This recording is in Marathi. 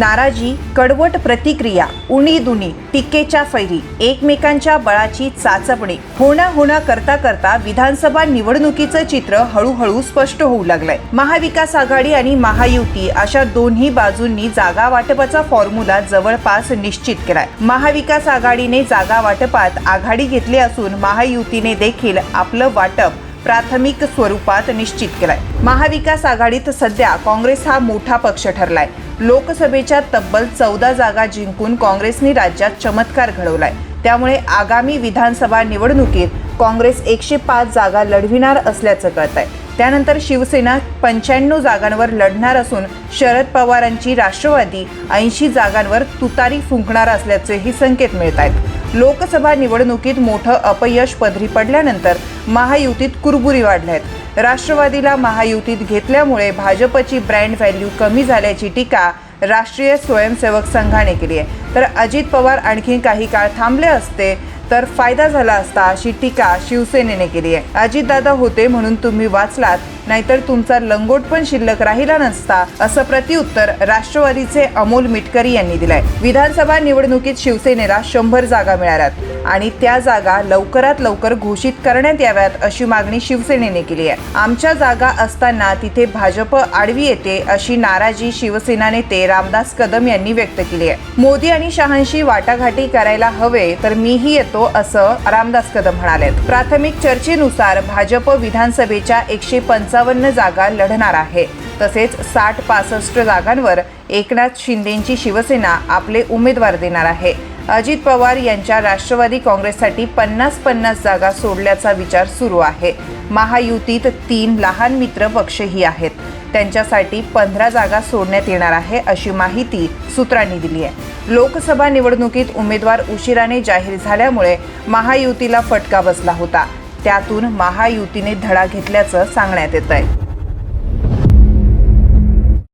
नाराजी कडवट प्रतिक्रिया उणी दुनी टीकेच्या फैरी एकमेकांच्या बळाची चाचपणी होणा होणा करता करता विधानसभा निवडणुकीचं चित्र हळूहळू स्पष्ट होऊ लागलंय. महाविकास आघाडी आणि महायुती अशा दोन्ही बाजूंनी जागा वाटपाचा फॉर्म्युला जवळपास निश्चित केलाय. महाविकास आघाडीने जागा वाटपात आघाडी घेतली असून महायुतीने देखील आपलं वाटप प्राथमिक स्वरूपात निश्चित केलाय. महाविकास आघाडीत सध्या काँग्रेस हा मोठा पक्ष ठरलाय. लोकसभेच्या तब्बल चौदा जागा जिंकून काँग्रेसने राज्यात चमत्कार घडवलाय. त्यामुळे आगामी विधानसभा निवडणुकीत काँग्रेस एकशे पाच जागा लढविणार असल्याचं कळत आहे त्यानंतर शिवसेना पंच्याण्णव जागांवर लढणार असून शरद पवारांची राष्ट्रवादी ऐंशी जागांवर तुतारी फुंकणार असल्याचेही संकेत मिळत आहेत लोकसभा निवडणुकीत मोठं अपयश पदरी पडल्यानंतर महायुतीत कुरबुरी वाढल्या आहेत राष्ट्रवादीला महायुतीत घेतल्यामुळे भाजपची ब्रँड व्हॅल्यू कमी झाल्याची टीका राष्ट्रीय स्वयंसेवक संघाने केली आहे. तर अजित पवार आणखी काही काळ थांबले असते तर फायदा झाला असता अशी टीका शिवसेनेने केली आहे. अजितदादा होते म्हणून तुम्ही वाचलात नाहीतर तुमचा लंगोट पण शिल्लक राहिला नसता असं प्रत्युत्तर राष्ट्रवादीचे अमोल मिटकरी यांनी दिलंय. विधानसभा निवडणुकीत शिवसेनेला शंभर जागा मिळाल्यात आणि त्या जागा लवकरात लवकर घोषित करण्यात याव्यात अशी मागणी शिवसेनेने केली आहे. आमच्या जागा असताना तिथे भाजप आडवी येते अशी नाराजी शिवसेना नेते रामदास कदम यांनी व्यक्त केली आहे. मोदी आणि शहांशी वाटाघाटी करायला हवे तर मीही येतो असं रामदास कदम म्हणाले प्राथमिक चर्चेनुसार भाजप विधानसभेच्या एकशे पंचावन्न जागा लढणार आहे. तसेच साठ पासष्ट जागांवर एकनाथ शिंदेची शिवसेना आपले उमेदवार देणार आहे. अजित पवार यांच्या राष्ट्रवादी काँग्रेससाठी पन्नास पन्नास जागा सोडल्याचा विचार सुरू आहे. महायुतीत तीन लहान मित्र पक्षही आहेत. त्यांच्यासाठी पंधरा जागा सोडण्यात येणार आहे अशी माहिती सूत्रांनी दिली आहे. लोकसभा निवडणुकीत उमेदवार उशिराने जाहीर झाल्यामुळे महायुतीला फटका बसला होता. त्यातून महायुतीने धडा घेतल्याचं सांगण्यात येत आहे